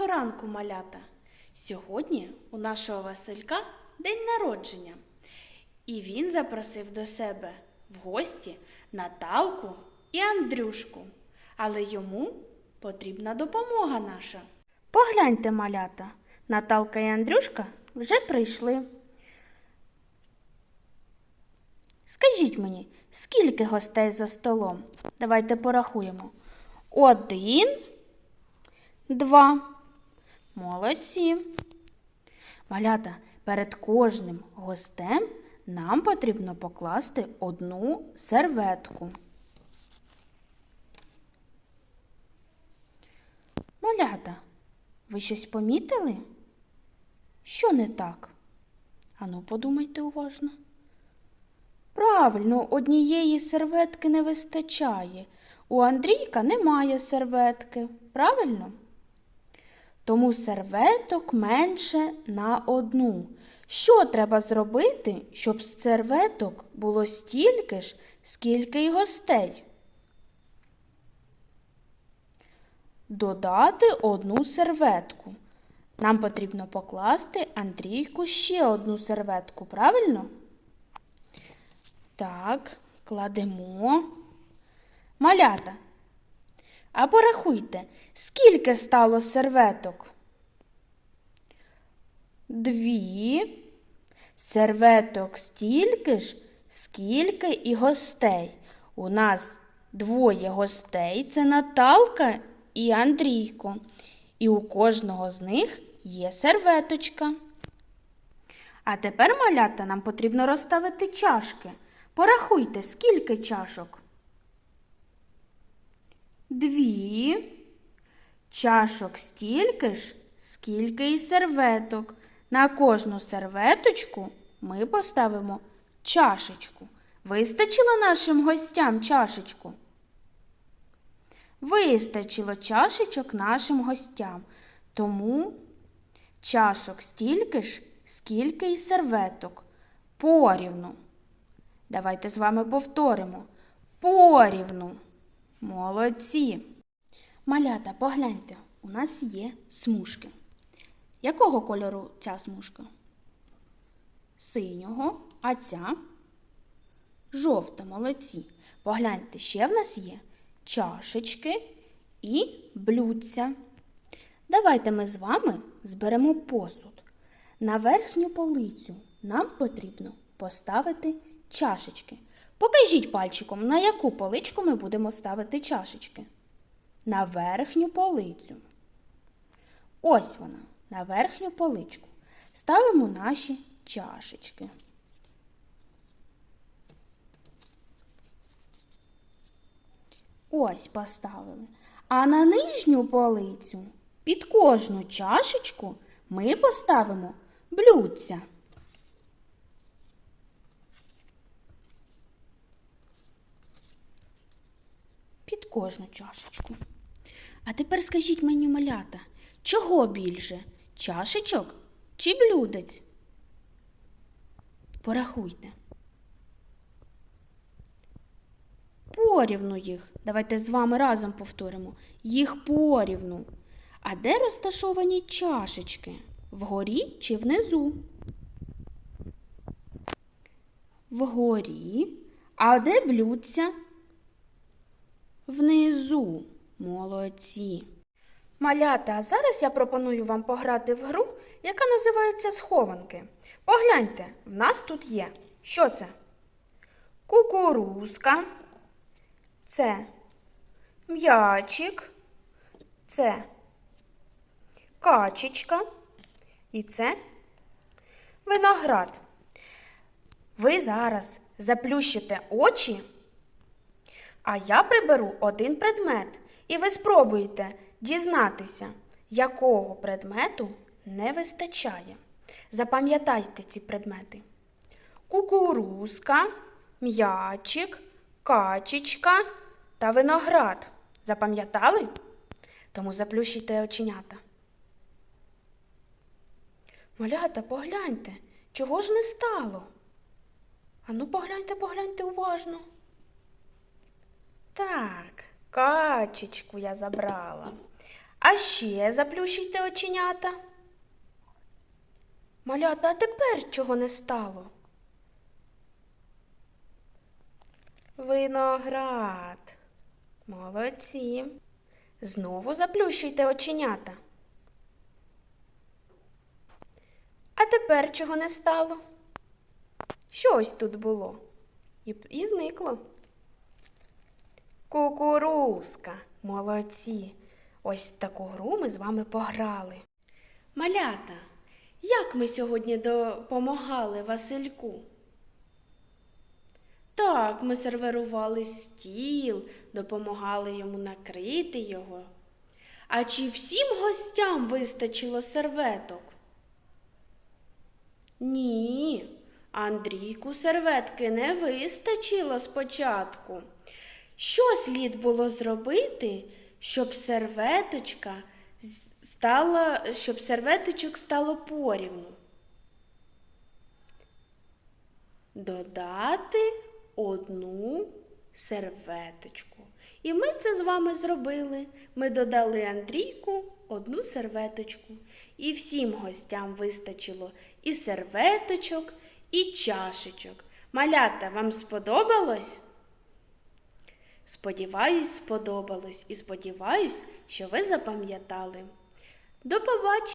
Доброго ранку, малята! Сьогодні у нашого Василька день народження, і він запросив до себе в гості Наталку і Андрюшку, але йому потрібна допомога наша. Погляньте, малята, Наталка і Андрюшка вже прийшли. Скажіть мені, скільки гостей за столом? Давайте порахуємо. Один, два. Молодці. Малята, перед кожним гостем нам потрібно покласти одну серветку. Малята, ви щось помітили? Що не так? Ану, подумайте уважно. Правильно, однієї серветки не вистачає. У Андрійка немає серветки. Правильно? Тому серветок менше на одну. Що треба зробити, щоб з серветок було стільки ж, скільки й гостей? Додати одну серветку. Нам потрібно покласти Андрійку ще одну серветку, правильно? Так, кладемо. Малята. А порахуйте, скільки стало серветок? Дві. Серветок стільки ж, скільки і гостей. У нас двоє гостей це Наталка і Андрійко. І у кожного з них є серветочка. А тепер, малята, нам потрібно розставити чашки. Порахуйте, скільки чашок? Дві. Чашок стільки ж, скільки і серветок. На кожну серветочку ми поставимо чашечку. Вистачило нашим гостям чашечку? Вистачило чашечок нашим гостям. Тому чашок стільки ж, скільки й серветок. Порівну. Давайте з вами повторимо. Порівну. Молодці. Малята, погляньте, у нас є смужки. Якого кольору ця смужка? Синього, а ця жовта, молодці. Погляньте, ще в нас є чашечки і блюдця. Давайте ми з вами зберемо посуд. На верхню полицю нам потрібно поставити чашечки. Покажіть пальчиком, на яку поличку ми будемо ставити чашечки. На верхню полицю. Ось вона, на верхню поличку. Ставимо наші чашечки. Ось поставили. А на нижню полицю під кожну чашечку ми поставимо блюдця. Під кожну чашечку. А тепер скажіть мені, малята, чого більше? Чашечок чи блюдець? Порахуйте. Порівну їх. Давайте з вами разом повторимо. Їх порівну. А де розташовані чашечки? Вгорі чи внизу? Вгорі. А де блюдця? Внизу. Молодці. Малята, а зараз я пропоную вам пограти в гру, яка називається схованки. Погляньте, в нас тут є. Що це? Кукурузка. Це м'ячик. Це качечка. І це виноград. Ви зараз заплющите очі, а я приберу один предмет, і ви спробуєте дізнатися, якого предмету не вистачає. Запам'ятайте ці предмети. Кукурузка, м'ячик, качечка та виноград. Запам'ятали? Тому заплющуйте оченята. Малята, погляньте, чого ж не стало? Ану, погляньте, погляньте уважно. Так, качечку я забрала. А ще заплющуйте оченята. Малята, а тепер чого не стало? Виноград. Молодці. Знову заплющуйте оченята. А тепер чого не стало? Щось тут було. І, і зникло. Кукурузка. Молодці. Ось таку гру ми з вами пограли. Малята, як ми сьогодні допомагали Васильку? Так, ми сервірували стіл, допомагали йому накрити його. А чи всім гостям вистачило серветок? Ні, Андрійку серветки не вистачило спочатку. Що слід було зробити, щоб серветочка стала, щоб серветочок стало порівну? Додати одну серветочку. І ми це з вами зробили. Ми додали Андрійку одну серветочку. І всім гостям вистачило і серветочок, і чашечок. Малята, вам сподобалось? Сподіваюсь, сподобалось і сподіваюсь, що ви запам'ятали. До побачення!